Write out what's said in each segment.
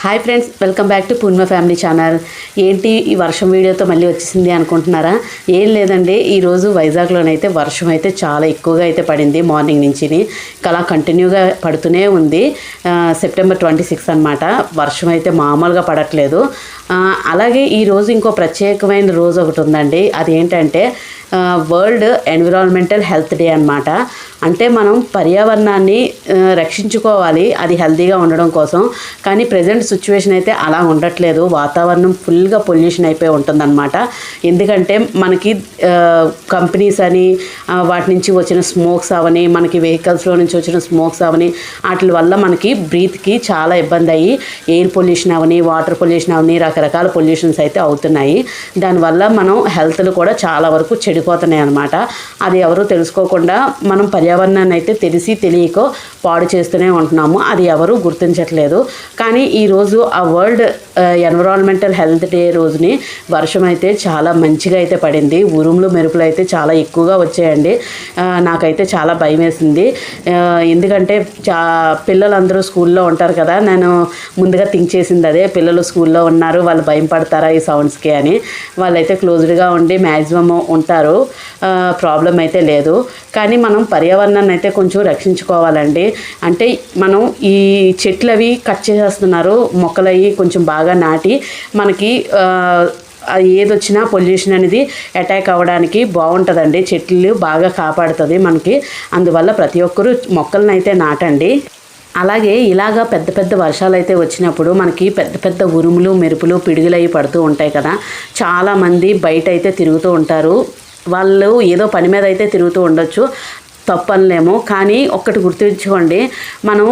Hi friends welcome back to Purnima family channel ఏంటి ఈ వర్షం వీడియోతో మళ్ళీ వచ్చేసింది అనుకుంటున్నారా? ఏం లేదండి ఈరోజు వైజాగ్లోనైతే వర్షం అయితే చాలా ఎక్కువగా అయితే పడింది మార్నింగ్ నుంచి అలా కంటిన్యూగా పడుతూనే ఉంది. సెప్టెంబర్ ట్వంటీ సిక్స్ అనమాట వర్షం అయితే మామూలుగా పడట్లేదు. అలాగే ఈరోజు ఇంకో ప్రత్యేకమైన రోజు ఒకటి ఉందండి. అది ఏంటంటే వరల్డ్ ఎన్విరాన్మెంటల్ హెల్త్ డే అనమాట అంటే మనం పర్యావరణాన్ని రక్షించుకోవాలి. అది హెల్తీగా ఉండడం కోసం. కానీ ప్రజెంట్ సిచ్యువేషన్ అయితే అలా ఉండట్లేదు. వాతావరణం ఫుల్గా పొల్యూషన్ అయిపోయి ఉంటుందన్నమాట. ఎందుకంటే మనకి కంపెనీస్ అని వాటి నుంచి వచ్చిన స్మోక్స్ అవని మనకి వెహికల్స్లో నుంచి వచ్చిన స్మోక్స్ అవని వాటి వల్ల మనకి బ్రీత్కి చాలా ఇబ్బంది అయ్యి ఎయిర్ పొల్యూషన్ అవని వాటర్ పొల్యూషన్ అవని రకరకాల పొల్యూషన్స్ అయితే అవుతున్నాయి. దానివల్ల మనం హెల్త్లు కూడా చాలా వరకు చెడిపోతున్నాయి అనమాట అది ఎవరు తెలుసుకోకుండా మనం పర్యావరణాన్ని అయితే తెలిసి తెలియకో పాడు చేస్తూనే ఉంటున్నాము. అది ఎవరు గుర్తించట్లేదు. కానీ ఈరోజు ఆ వరల్డ్ ఎన్విరాన్మెంటల్ హెల్త్ డే రోజుని వర్షం అయితే చాలా మంచిగా అయితే పడింది. ఉరుములు మెరుపులు అయితే చాలా ఎక్కువగా వచ్చాయండి. నాకైతే చాలా భయం వేసింది. ఎందుకంటే చా పిల్లలందరూ స్కూల్లో ఉంటారు కదా నేను ముందుగా థింక్ చేసింది అదే పిల్లలు స్కూల్లో ఉన్నారు వాళ్ళు భయం పడతారా ఈ సౌండ్స్కి అని. వాళ్ళైతే క్లోజ్డ్గా ఉండి మ్యాక్సిమం ఉంటారు. ప్రాబ్లం అయితే లేదు. కానీ మనం పర్యావరణాన్ని అయితే కొంచెం రక్షించుకోవాలండి. అంటే మనం ఈ చెట్లు అవి కట్ చేసేస్తున్నారు మొక్కలు కొంచెం బాగా నాటి మనకి ఏదొచ్చినా పొల్యూషన్ అనేది అటాక్ అవ్వడానికి బాగుంటుందండి. చెట్లు బాగా కాపాడుతుంది మనకి. అందువల్ల ప్రతి ఒక్కరూ మొక్కలను అయితే నాటండి. అలాగే ఇలాగా పెద్ద పెద్ద వర్షాలు అయితే వచ్చినప్పుడు మనకి పెద్ద పెద్ద ఉరుములు మెరుపులు పిడుగులు అవి పడుతూ ఉంటాయి కదా. చాలామంది బయట అయితే తిరుగుతూ ఉంటారు. వాళ్ళు ఏదో పని మీద అయితే తిరుగుతూ ఉండొచ్చు. తప్పనలేము. కానీ ఒక్కటి గుర్తుంచుకోండి మనం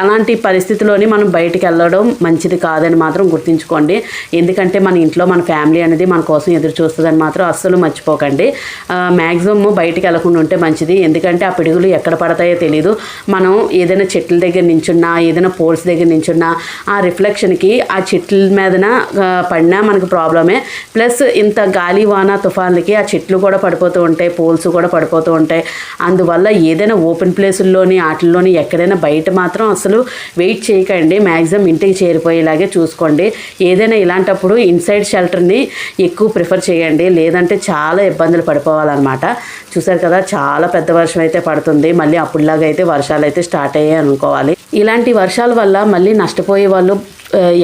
ఎలాంటి పరిస్థితిలోని మనం బయటికి వెళ్ళడం మంచిది కాదని మాత్రం గుర్తుంచుకోండి. ఎందుకంటే మన ఇంట్లో మన ఫ్యామిలీ అనేది మన కోసం ఎదురు చూస్తుందని మాత్రం అస్సలు మర్చిపోకండి. మ్యాక్సిమమ్ బయటికి వెళ్ళకుండా ఉంటే మంచిది. ఎందుకంటే ఆ పిడుగులు ఎక్కడ పడతాయో తెలియదు మనం ఏదైనా చెట్ల దగ్గర నించున్నా ఏదైనా పోల్స్ దగ్గర నించున్నా ఆ రిఫ్లెక్షన్కి ఆ చెట్ల మీదన పడినా మనకు ప్రాబ్లమే. ప్లస్ ఇంత గాలి వాన తుఫాన్లకి ఆ చెట్లు కూడా పడిపోతూ ఉంటాయి పోల్స్ కూడా పడిపోతూ ఉంటాయి. అందువల్ల ఏదైనా ఓపెన్ ప్లేసుల్లోని ఆటల్లోని ఎక్కడైనా బయట మాత్రం అసలు వెయిట్ చేయకండి. మ్యాక్సిమం ఇంటికి చేరిపోయేలాగే చూసుకోండి. ఏదైనా ఇలాంటప్పుడు ఇన్సైడ్ షెల్టర్ని ఎక్కువ ప్రిఫర్ చేయండి. లేదంటే చాలా ఇబ్బందులు పడిపోవాలన్నమాట. చూసారు కదా చాలా పెద్ద వర్షం అయితే పడుతుంది. మళ్ళీ అప్పుడులాగా అయితే వర్షాలు అయితే స్టార్ట్ అయ్యాయి అనుకోవాలి ఇలాంటి వర్షాల వల్ల మళ్ళీ నష్టపోయే వాళ్ళు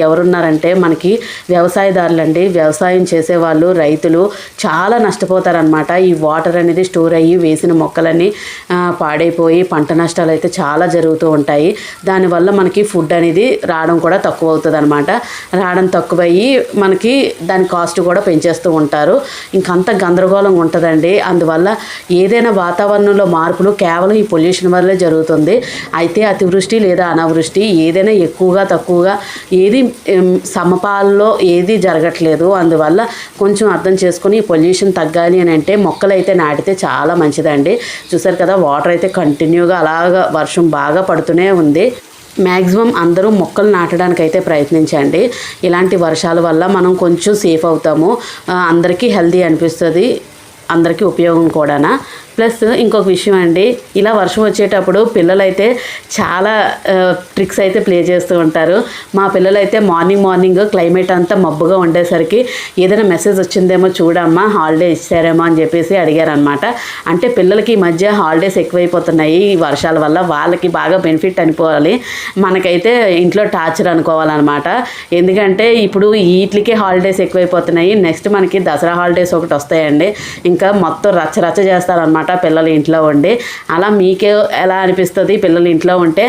ఎవరున్నారంటే మనకి వ్యవసాయదారులండి. వ్యవసాయం చేసేవాళ్ళు రైతులు చాలా నష్టపోతారనమాట ఈ వాటర్ అనేది స్టోర్ అయ్యి వేసిన మొక్కలన్నీ పాడైపోయి పంట నష్టాలు అయితే చాలా జరుగుతూ ఉంటాయి. దానివల్ల మనకి ఫుడ్ అనేది రావడం కూడా తక్కువ అవుతుంది అనమాట రావడం తక్కువయ్యి మనకి దాని కాస్ట్ కూడా పెంచేస్తూ ఉంటారు. ఇంకంత గందరగోళం ఉంటుందండి. అందువల్ల ఏదైనా వాతావరణంలో మార్పులు కేవలం ఈ పొల్యూషన్ వల్లే జరుగుతుంది. అయితే అతివృష్టి లేదా అనావృష్టి ఏదైనా ఎక్కువగా తక్కువగా ఏది సమపాల్లో ఏది జరగట్లేదు. అందువల్ల కొంచెం అర్థం చేసుకొని ఈ పొల్యూషన్ తగ్గాలి అని అంటే మొక్కలు అయితే నాటితే చాలా మంచిదండి. చూసారు కదా వాటర్ అయితే కంటిన్యూగా అలాగా వర్షం బాగా పడుతూనే ఉంది. మ్యాక్సిమం అందరూ మొక్కలు నాటడానికి అయితే ప్రయత్నించండి. ఇలాంటి వర్షాల వల్ల మనం కొంచెం సేఫ్ అవుతాము. అందరికీ హెల్దీ అనిపిస్తుంది. అందరికీ ఉపయోగం కూడానా? ప్లస్ ఇంకొక విషయం అండి ఇలా వర్షం వచ్చేటప్పుడు పిల్లలైతే చాలా ట్రిక్స్ అయితే ప్లే చేస్తూ ఉంటారు. మా పిల్లలైతే మార్నింగ్ మార్నింగ్ క్లైమేట్ అంతా మబ్బుగా ఉండేసరికి ఏదైనా మెసేజ్ వచ్చిందేమో చూడమ్మా హాలిడే ఇచ్చారేమో అని చెప్పేసి అడిగారనమాట అంటే పిల్లలకి ఈ మధ్య హాలిడేస్ ఎక్కువైపోతున్నాయి ఈ వర్షాల వల్ల వాళ్ళకి బాగా బెనిఫిట్ అనిపోవాలి. మనకైతే ఇంట్లో టార్చర్ అనుకోవాలన్నమాట. ఎందుకంటే ఇప్పుడు వీటికి హాలిడేస్ ఎక్కువైపోతున్నాయి నెక్స్ట్ మనకి దసరా హాలిడేస్ ఒకటి వస్తాయండి. ఇంకా మొత్తం రచ్చ రచ్చ చేస్తారనమాట పిల్లలు ఇంట్లో ఉండి. అలా మీకే ఎలా అనిపిస్తుంది? పిల్లలు ఇంట్లో ఉంటే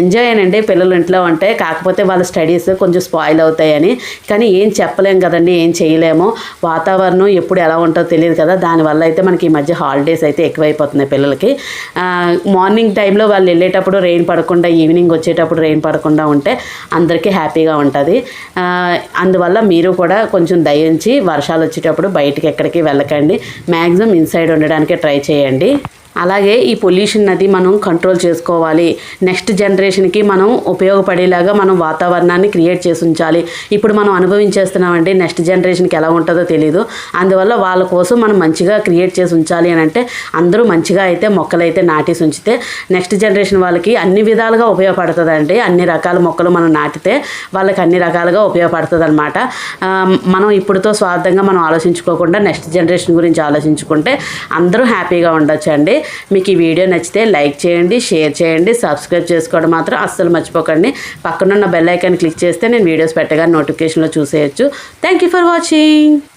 ఎంజాయ్ అనండి పిల్లలు ఇంట్లో ఉంటే కాకపోతే వాళ్ళ స్టడీస్ కొంచెం స్పాయిల్ అవుతాయని. కానీ ఏం చెప్పలేం కదండి ఏం చేయలేము. వాతావరణం ఎప్పుడు ఎలా ఉంటుందో తెలియదు కదా. దానివల్ల అయితే మనకి ఈ మధ్య హాలిడేస్ అయితే ఎక్కువైపోతున్నాయి పిల్లలకి. మార్నింగ్ టైంలో వాళ్ళు వెళ్ళేటప్పుడు రెయిన్ పడకుండా ఈవినింగ్ వచ్చేటప్పుడు రెయిన్ పడకుండా ఉంటే అందరికీ హ్యాపీగా ఉంటుంది. అందువల్ల మీరు కూడా కొంచెం దయించి వర్షాలు వచ్చేటప్పుడు బయటికి ఎక్కడికి వెళ్ళకండి. మ్యాక్సిమం ఇన్సైడ్ ఉండడానికి ట్రై చేయండి. చేయండి. అలాగే ఈ పొల్యూషన్ అది మనం కంట్రోల్ చేసుకోవాలి. నెక్స్ట్ జనరేషన్కి మనం ఉపయోగపడేలాగా మనం వాతావరణాన్ని క్రియేట్ చేసి ఉంచాలి. ఇప్పుడు మనం అనుభవించేస్తున్నామండి నెక్స్ట్ జనరేషన్కి ఎలా ఉంటుందో తెలియదు అందువల్ల వాళ్ళ కోసం మనం మంచిగా క్రియేట్ చేసి ఉంచాలి అని అంటే అందరూ మంచిగా అయితే మొక్కలు అయితే నాటేసి ఉంచితే నెక్స్ట్ జనరేషన్ వాళ్ళకి అన్ని విధాలుగా ఉపయోగపడుతుందండి. అన్ని రకాల మొక్కలు మనం నాటితే వాళ్ళకి అన్ని రకాలుగా ఉపయోగపడుతుంది అనమాట మనం ఇప్పుడుతో స్వార్థంగా మనం ఆలోచించుకోకుండా నెక్స్ట్ జనరేషన్ గురించి ఆలోచించుకుంటే అందరూ హ్యాపీగా ఉండొచ్చు అండి మీకు ఈ వీడియో నచ్చితే లైక్ చేయండి షేర్ చేయండి సబ్స్క్రైబ్ చేసుకోవడం మాత్రం అస్సలు మర్చిపోకండి. పక్కనున్న బెల్ ఐకాన్ క్లిక్ చేస్తే నేను వీడియోస్ పెట్టగా నోటిఫికేషన్లో చూసేయచ్చు. Thank you for watching